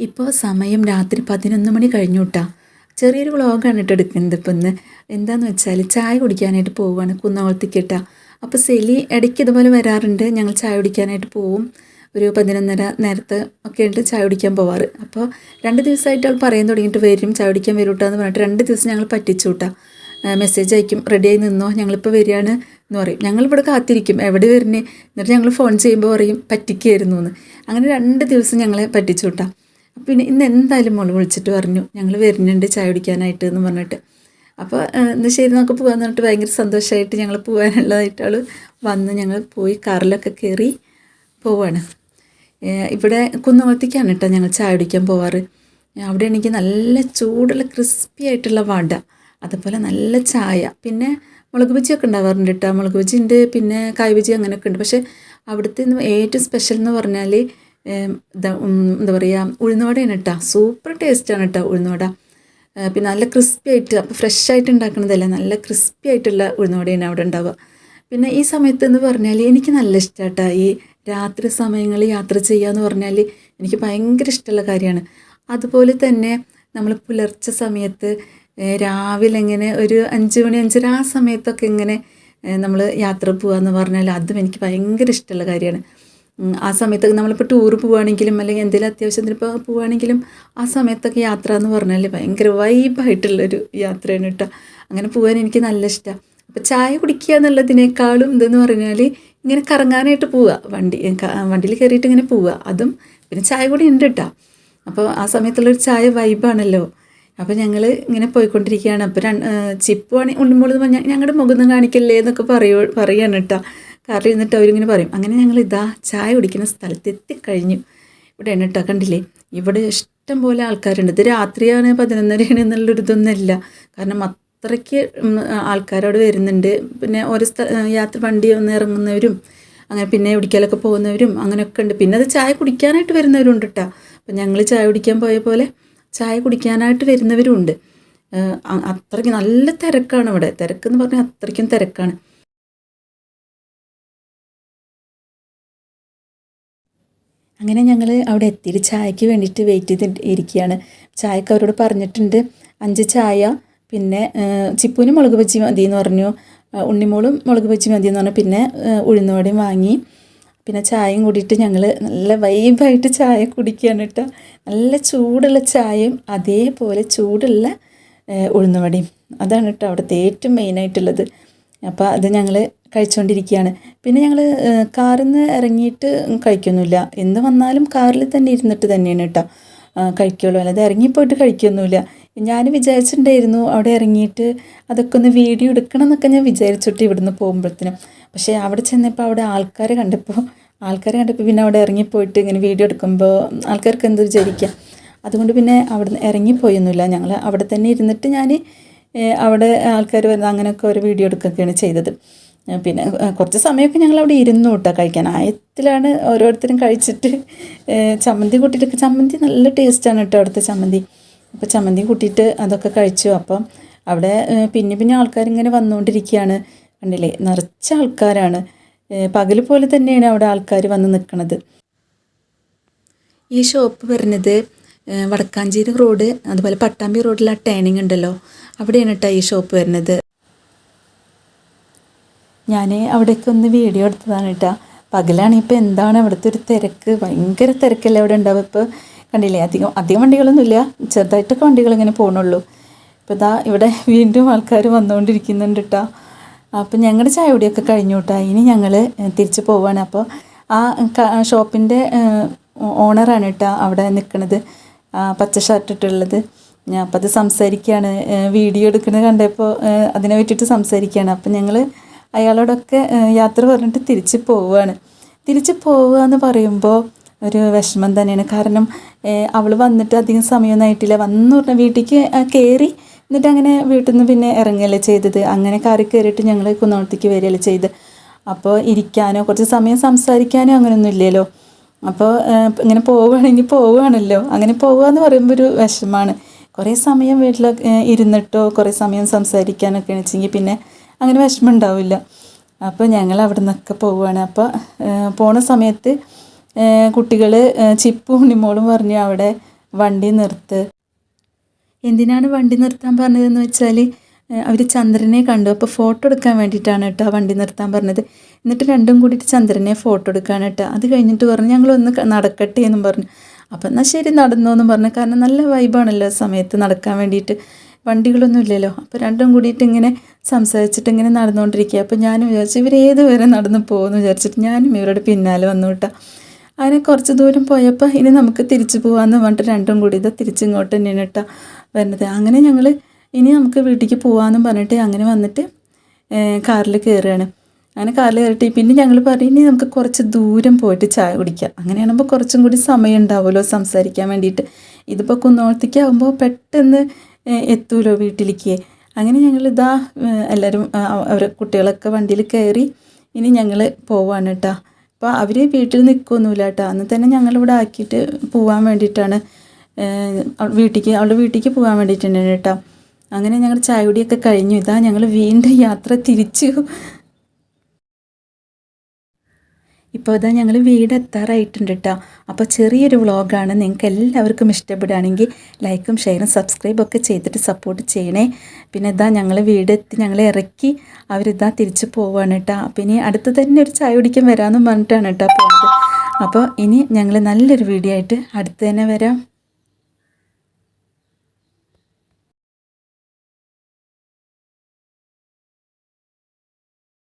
ഇപ്പോൾ സമയം രാത്രി പതിനൊന്ന് മണി കഴിഞ്ഞു കേട്ടോ ചെറിയൊരു വ്ളോഗാണ് കേട്ടോ എടുക്കുന്നത് ഇപ്പം ഇന്ന്. എന്താന്ന് വെച്ചാൽ ചായ കുടിക്കാനായിട്ട് പോവുകയാണ് കുന്നകുളത്തേക്ക് കേട്ടോ. അപ്പോൾ സെലി ഇടയ്ക്ക് ഇതുപോലെ വരാറുണ്ട്. ഞങ്ങൾ ചായ കുടിക്കാനായിട്ട് പോവും. ഒരു പതിനൊന്നര നേരത്തെ ഒക്കെ ആയിട്ട് ചായ കുടിക്കാൻ പോവാറ്. അപ്പോൾ രണ്ട് ദിവസമായിട്ട് അവൾ പറയാൻ തുടങ്ങിയിട്ട് വരും. ചായ കുടിക്കാൻ വരും കേട്ടോ എന്ന് പറഞ്ഞിട്ട് രണ്ട് ദിവസം ഞങ്ങൾ പറ്റിച്ചു കേട്ടോ മെസ്സേജ് അയക്കും. റെഡിയായി നിന്നോ? ഞങ്ങളിപ്പോൾ വരികയാണ് എന്ന് പറയും. ഞങ്ങളിവിടെ കാത്തിരിക്കും. എവിടെ വരുന്നേ എന്നിട്ട് ഞങ്ങൾ ഫോൺ ചെയ്യുമ്പോൾ പറയും പറ്റിക്കായിരുന്നു എന്ന്. അങ്ങനെ രണ്ട് ദിവസം ഞങ്ങളെ പറ്റിച്ചു കേട്ടോ പിന്നെ ഇന്ന് എന്തായാലും മോൾ വിളിച്ചിട്ട് പറഞ്ഞു ഞങ്ങൾ വരുന്നുണ്ട് ചായ കുടിക്കാനായിട്ട് എന്ന് പറഞ്ഞിട്ട്. അപ്പോൾ എന്നാൽ ശരി നമുക്ക് പോകാമെന്ന് പറഞ്ഞിട്ട് ഭയങ്കര സന്തോഷമായിട്ട് ഞങ്ങൾ പോകാനുള്ളതായിട്ട് ആൾ വന്ന് ഞങ്ങൾ പോയി കാറിലൊക്കെ കയറി പോവാണ്. ഇവിടെ കുന്നകുളത്തേക്കാണ് കേട്ടോ ഞങ്ങൾ ചായ കുടിക്കാൻ പോവാറ്. അവിടെ എനിക്ക് നല്ല ചൂടുള്ള ക്രിസ്പി ആയിട്ടുള്ള വട അതുപോലെ നല്ല ചായ. പിന്നെ മുളക് ബജിയൊക്കെ ഉണ്ടാവാറുണ്ട് കേട്ടോ. മുളക് ബജി ഉണ്ട് പിന്നെ കായ് ബജി അങ്ങനെയൊക്കെ ഉണ്ട്. പക്ഷേ അവിടുത്തെ ഏറ്റവും സ്പെഷ്യൽ എന്ന് പറഞ്ഞാൽ എന്താ പറയുക ഉഴുന്നുവടയാണ് കേട്ടോ സൂപ്പർ ടേസ്റ്റാണ് കേട്ടോ ഉഴുന്നുവട. പിന്നെ നല്ല ക്രിസ്പി ആയിട്ട് അപ്പോൾ ഫ്രഷ് ആയിട്ട് ഉണ്ടാക്കുന്നതല്ല നല്ല ക്രിസ്പി ആയിട്ടുള്ള ഉഴുന്നുവടയാണ് അവിടെ ഉണ്ടാവുക. പിന്നെ ഈ സമയത്ത് എന്ന് പറഞ്ഞാൽ എനിക്ക് നല്ല ഇഷ്ടമാട്ടോ ഈ രാത്രി സമയങ്ങളിൽ യാത്ര ചെയ്യുക എന്ന് പറഞ്ഞാൽ എനിക്ക് ഭയങ്കര ഇഷ്ടമുള്ള കാര്യമാണ്. അതുപോലെ തന്നെ നമ്മൾ പുലർച്ചെ സമയത്ത് രാവിലെ ഇങ്ങനെ ഒരു അഞ്ച് മണി അഞ്ചര ആ സമയത്തൊക്കെ ഇങ്ങനെ നമ്മൾ യാത്ര പോകുക എന്ന് പറഞ്ഞാൽ അതും എനിക്ക് ഭയങ്കര ഇഷ്ടമുള്ള കാര്യമാണ്. ആ സമയത്തൊക്കെ നമ്മളിപ്പോൾ ടൂർ പോവുകയാണെങ്കിലും അല്ലെങ്കിൽ എന്തെങ്കിലും അത്യാവശ്യത്തിന് ഇപ്പോൾ പോവുകയാണെങ്കിലും ആ സമയത്തൊക്കെ യാത്ര എന്ന് പറഞ്ഞാൽ ഭയങ്കര വൈബായിട്ടുള്ളൊരു യാത്രയാണ് കേട്ടോ. അങ്ങനെ പോകാൻ എനിക്ക് നല്ല ഇഷ്ടമാണ് അപ്പോൾ ചായ കുടിക്കുക എന്നുള്ളതിനേക്കാളും ഇതെന്ന് പറഞ്ഞാൽ ഇങ്ങനെ കറങ്ങാനായിട്ട് പോവുക വണ്ടി വണ്ടിയിൽ കയറിയിട്ട് ഇങ്ങനെ പോവുക അതും പിന്നെ ചായ കൂടി ഉണ്ട് കേട്ടോ. അപ്പോൾ ആ സമയത്തുള്ളൊരു ചായ വൈബാണല്ലോ അപ്പോൾ ഞങ്ങൾ ഇങ്ങനെ പോയിക്കൊണ്ടിരിക്കുകയാണ്. അപ്പോൾ രണ്ട് ചിപ്പ് ആണി ഉള്ളുമ്പോൾ ഞങ്ങളുടെ മുഖം കാണിക്കല്ലേ എന്നൊക്കെ പറയൂ പറയാണ് കേട്ടോ. കാറിൽ ഇരുന്നിട്ട് അവരിങ്ങനെ പറയും അങ്ങനെ ഞങ്ങൾ ഇതാ ചായ കുടിക്കുന്ന സ്ഥലത്ത് എത്തിക്കഴിഞ്ഞു ഇവിടെ എണ്ണിട്ടാ കണ്ടില്ലേ? ഇവിടെ ഇഷ്ടം പോലെ ആൾക്കാരുണ്ട്. ഇത് രാത്രിയാണ് പതിനൊന്നരയാണ് എന്നുള്ളൊരു ഇതൊന്നുമല്ല കാരണം അത്രയ്ക്ക് ആൾക്കാരോട് വരുന്നുണ്ട്. പിന്നെ ഓരോ സ്ഥ യാത്ര വണ്ടി ഒന്ന് ഇറങ്ങുന്നവരും അങ്ങനെ പിന്നെ എവിടേക്കാലൊക്കെ പോകുന്നവരും അങ്ങനെയൊക്കെ ഉണ്ട്. പിന്നെ അത് ചായ കുടിക്കാനായിട്ട് വരുന്നവരും ഉണ്ട് കേട്ടോ അപ്പം ഞങ്ങൾ ചായ കുടിക്കാൻ പോയ പോലെ ചായ കുടിക്കാനായിട്ട് വരുന്നവരും ഉണ്ട്. അത്രയ്ക്ക് നല്ല തിരക്കാണ് ഇവിടെ. തിരക്കെന്ന് പറഞ്ഞാൽ അത്രയ്ക്കും തിരക്കാണ്. അങ്ങനെ ഞങ്ങൾ അവിടെ എത്തിയിട്ട് ചായക്ക് വേണ്ടിയിട്ട് വെയിറ്റ് ചെയ്ത് ഇരിക്കുകയാണ്. ചായക്ക് അവരോട് പറഞ്ഞിട്ടുണ്ട് അഞ്ച് ചായ പിന്നെ ചിപ്പൂനും മുളക് ബജ്ജി മതി എന്ന് പറഞ്ഞു ഉണ്ണിമോളും മുളക് ബജ്ജി മതി എന്ന് പറഞ്ഞു. പിന്നെ ഉഴുന്നോടയും വാങ്ങി. പിന്നെ ചായയും കൂടിയിട്ട് ഞങ്ങൾ നല്ല വൈബായിട്ട് ചായ കുടിക്കുകയാണ് കേട്ടോ. നല്ല ചൂടുള്ള ചായയും അതേപോലെ ചൂടുള്ള ഉഴുന്നുവടയും. അതാണ് കേട്ടോ അവിടുത്തെ ഏറ്റവും മെയിനായിട്ടുള്ളത് അപ്പോൾ അത് ഞങ്ങൾ കഴിച്ചുകൊണ്ടിരിക്കുകയാണ് പിന്നെ ഞങ്ങൾ കാറിൽ നിന്ന് ഇറങ്ങിയിട്ട് കഴിക്കൊന്നുമില്ല എന്ന് വന്നാലും കാറിൽ തന്നെ ഇരുന്നിട്ട് തന്നെയാണ് കേട്ടോ കഴിക്കുള്ളൂ. അല്ലാതെ ഇറങ്ങിപ്പോയിട്ട് കഴിക്കൊന്നുമില്ല ഞാൻ വിചാരിച്ചിട്ടുണ്ടായിരുന്നു അവിടെ ഇറങ്ങിയിട്ട് അതൊക്കെ ഒന്ന് വീഡിയോ എടുക്കണം എന്നൊക്കെ ഞാൻ വിചാരിച്ചിട്ട് ഇവിടുന്ന് പോകുമ്പോഴത്തേനും. പക്ഷേ അവിടെ ചെന്നപ്പോൾ അവിടെ ആൾക്കാരെ കണ്ടപ്പോൾ ആൾക്കാരെ കണ്ടപ്പോൾ പിന്നെ അവിടെ ഇറങ്ങിപ്പോയിട്ട് ഇങ്ങനെ വീഡിയോ എടുക്കുമ്പോൾ ആൾക്കാർക്ക് എന്ത് വിചാരിക്കുക അതുകൊണ്ട് പിന്നെ അവിടെ നിന്ന് ഇറങ്ങിപ്പോയൊന്നുമില്ല ഞങ്ങൾ അവിടെ തന്നെ ഇരുന്നിട്ട് ഞാൻ അവിടെ ആൾക്കാർ വരുന്ന അങ്ങനെയൊക്കെ ഒരു വീഡിയോ എടുക്കുകയൊക്കെയാണ് ചെയ്തത്. പിന്നെ കുറച്ച് സമയമൊക്കെ ഞങ്ങൾ അവിടെ ഇരുന്നു കേട്ടോ കഴിക്കാൻ. ആയത്തിലാണ് ഓരോരുത്തരും കഴിച്ചിട്ട് ചമ്മന്തി കൂട്ടിയിട്ടൊക്കെ ചമ്മന്തി നല്ല ടേസ്റ്റാണ് കേട്ടോ അവിടുത്തെ ചമ്മന്തി. അപ്പോൾ ചമ്മന്തി കൂട്ടിയിട്ട് അതൊക്കെ കഴിച്ചു. അപ്പം അവിടെ പിന്നെ പിന്നെ ആൾക്കാരിങ്ങനെ വന്നുകൊണ്ടിരിക്കുകയാണ്. കണ്ടില്ലേ? നിറച്ച ആൾക്കാരാണ്. പകൽ പോലെ തന്നെയാണ് അവിടെ ആൾക്കാർ വന്ന് നിൽക്കുന്നത് ഈ ഷോപ്പ് വരുന്നത് വടക്കാഞ്ചേരി റോഡ് അതുപോലെ പട്ടാമ്പി റോഡിൽ ആ ടേണിംഗ് ഉണ്ടല്ലോ. അവിടെയാണ് കേട്ടോ ഈ ഷോപ്പ് വരുന്നത്. ഞാൻ അവിടേക്ക് ഒന്ന് വീഡിയോ എടുത്തതാണ് കേട്ടോ പകലാണ് ഇപ്പോൾ എന്താണ് അവിടുത്തെ ഒരു തിരക്ക്? ഭയങ്കര തിരക്കല്ലേ അവിടെ ഉണ്ടാവും ഇപ്പോൾ കണ്ടില്ലേ? അധികം അധികം വണ്ടികളൊന്നുമില്ല. ചെറുതായിട്ടൊക്കെ വണ്ടികൾ ഇങ്ങനെ പോകണുള്ളൂ ഇപ്പോൾ ഇതാ ഇവിടെ വീണ്ടും ആൾക്കാർ വന്നുകൊണ്ടിരിക്കുന്നുണ്ട് കേട്ടോ അപ്പോൾ ഞങ്ങളുടെ ചായ കുടിയൊക്കെ കഴിഞ്ഞു കേട്ടോ ഇനി ഞങ്ങൾ തിരിച്ച് പോവുകയാണ് അപ്പോൾ ആ ഷോപ്പിന്റെ ഓണറാണ് കേട്ടോ അവിടെ നിൽക്കുന്നത് പച്ച ഷർട്ട് ഇട്ടുള്ളത് ഞാൻ അപ്പം അത് സംസാരിക്കുകയാണ് വീഡിയോ എടുക്കുന്നത് കണ്ടപ്പോൾ അതിനെ പറ്റിയിട്ട് സംസാരിക്കുകയാണ് അപ്പം ഞങ്ങൾ അയാളോടൊക്കെ യാത്ര പറഞ്ഞിട്ട് തിരിച്ച് പോവുകയാണ് തിരിച്ച് പോവുക എന്ന് പറയുമ്പോൾ ഒരു വിഷമം തന്നെയാണ്. കാരണം അവൾ വന്നിട്ട് അധികം സമയമൊന്നും ആയിട്ടില്ല. വന്നു പറഞ്ഞാൽ വീട്ടിലേക്ക് കയറി എന്നിട്ട് അങ്ങനെ വീട്ടിൽ നിന്ന് പിന്നെ ഇറങ്ങുകയല്ലേ ചെയ്തത്. അങ്ങനെ കാറി കയറിയിട്ട് ഞങ്ങൾ കുന്നോളത്തേക്ക് വരികയല്ലേ ചെയ്ത്. അപ്പോൾ ഇരിക്കാനോ കുറച്ച് സമയം സംസാരിക്കാനോ അങ്ങനെയൊന്നും ഇല്ലല്ലോ. അപ്പോൾ ഇങ്ങനെ പോവുകയാണെങ്കിൽ പോവുകയാണല്ലോ അങ്ങനെ പോവുക എന്ന് പറയുമ്പോൾ ഒരു വിഷമമാണ് കുറേ സമയം വീട്ടിൽ ഇരുന്നിട്ടോ കുറേ സമയം സംസാരിക്കാനൊക്കെ വെച്ചെങ്കിൽ പിന്നെ അങ്ങനെ വിഷമം ഉണ്ടാവില്ല അപ്പോൾ ഞങ്ങൾ അവിടെ നിന്നൊക്കെ പോവുകയാണ് അപ്പോൾ പോണ സമയത്ത് കുട്ടികൾ ചിപ്പും ഉണ്ണിമോളും പറഞ്ഞു അവിടെ വണ്ടി നിർത്ത്. എന്തിനാണ് വണ്ടി നിർത്താൻ പറഞ്ഞതെന്ന് വെച്ചാൽ അവർ ചന്ദ്രനെ കണ്ടു. അപ്പോൾ ഫോട്ടോ എടുക്കാൻ വേണ്ടിയിട്ടാണ് കേട്ടോ വണ്ടി നിർത്താൻ പറഞ്ഞത്. എന്നിട്ട് രണ്ടും കൂടിയിട്ട് ചന്ദ്രനെ ഫോട്ടോ എടുക്കാൻ കേട്ടോ. അത് കഴിഞ്ഞിട്ട് പറഞ്ഞു ഞങ്ങളൊന്ന് നടക്കട്ടെ എന്നും പറഞ്ഞു. അപ്പം എന്നാൽ ശരി നടന്നു എന്ന് പറഞ്ഞു. കാരണം നല്ല വൈബാണല്ലോ സമയത്ത് നടക്കാൻ വേണ്ടിയിട്ട്. വണ്ടികളൊന്നും ഇല്ലല്ലോ. അപ്പോൾ രണ്ടും കൂടിയിട്ട് ഇങ്ങനെ സംസാരിച്ചിട്ട് ഇങ്ങനെ നടന്നുകൊണ്ടിരിക്കുക അപ്പോൾ ഞാനും വിചാരിച്ചു ഇവർ ഏത് വരെ നടന്നു പോകുമെന്ന് വിചാരിച്ചിട്ട് ഞാനും ഇവരുടെ പിന്നാലെ വന്നു കേട്ടോ. അങ്ങനെ കുറച്ച് ദൂരം പോയപ്പോൾ ഇനി നമുക്ക് തിരിച്ചു പോകാമെന്ന് പറഞ്ഞിട്ട് രണ്ടും കൂടി ഇതാ തിരിച്ചിങ്ങോട്ട് തന്നെയാണ് കേട്ടോ വരുന്നത്. അങ്ങനെ ഞങ്ങൾ ഇനി നമുക്ക് വീട്ടിലേക്ക് പോകാമെന്നും പറഞ്ഞിട്ട് അങ്ങനെ വന്നിട്ട് കാറിൽ കയറുകയാണ് അങ്ങനെ കാറിൽ കയറിയിട്ട് പിന്നെ ഞങ്ങൾ പറയും ഇനി നമുക്ക് കുറച്ച് ദൂരം പോയിട്ട് ചായ കുടിക്കാം. അങ്ങനെയാകുമ്പോൾ കുറച്ചും കൂടി സമയം ഉണ്ടാവുമല്ലോ സംസാരിക്കാൻ വേണ്ടിയിട്ട്. ഇതിപ്പോൾ കുന്നോളത്തേക്കാവുമ്പോൾ പെട്ടെന്ന് എത്തുമല്ലോ വീട്ടിലേക്ക്. അങ്ങനെ ഞങ്ങൾ ഇതാ എല്ലാവരും അവരെ കുട്ടികളൊക്കെ വണ്ടിയിൽ കയറി ഇനി ഞങ്ങൾ പോവാണ് കേട്ടോ അപ്പോൾ അവർ വീട്ടിൽ നിൽക്കൊന്നുമില്ല കേട്ടോ അന്ന് തന്നെ ഞങ്ങളിവിടെ ആക്കിയിട്ട് പോകാൻ വേണ്ടിയിട്ടാണ് വീട്ടിലേക്ക് അവളുടെ വീട്ടിലേക്ക് പോകാൻ വേണ്ടിയിട്ടാണ് കേട്ടോ അങ്ങനെ ഞങ്ങൾ ചായ കുടിയൊക്കെ കഴിഞ്ഞു. ഇതാ ഞങ്ങൾ വീണ്ടും യാത്ര തിരിച്ചു. ഇപ്പോൾ ഇതാ ഞങ്ങൾ വീട് എത്താറായിട്ടുണ്ട് കേട്ടോ അപ്പോൾ ചെറിയൊരു വ്ളോഗാണ് നിങ്ങൾക്ക് എല്ലാവർക്കും ഇഷ്ടപ്പെടുകയാണെങ്കിൽ ലൈക്കും ഷെയറും സബ്സ്ക്രൈബും ഒക്കെ ചെയ്തിട്ട് സപ്പോർട്ട് ചെയ്യണേ. പിന്നെ ഇതാ ഞങ്ങൾ എത്തി ഞങ്ങളെ ഇറക്കി അവരിതാ തിരിച്ചു പോവുകയാണ് കേട്ടോ അപ്പോൾ ഇനി അടുത്ത് തന്നെ ഒരു ചായ കുടിക്കാൻ വരാമെന്നും പറഞ്ഞിട്ടാണ് കേട്ടോ പോകുന്നത് അപ്പോൾ ഇനി ഞങ്ങൾ നല്ലൊരു വീഡിയോ ആയിട്ട് അടുത്ത് തന്നെ വരാം.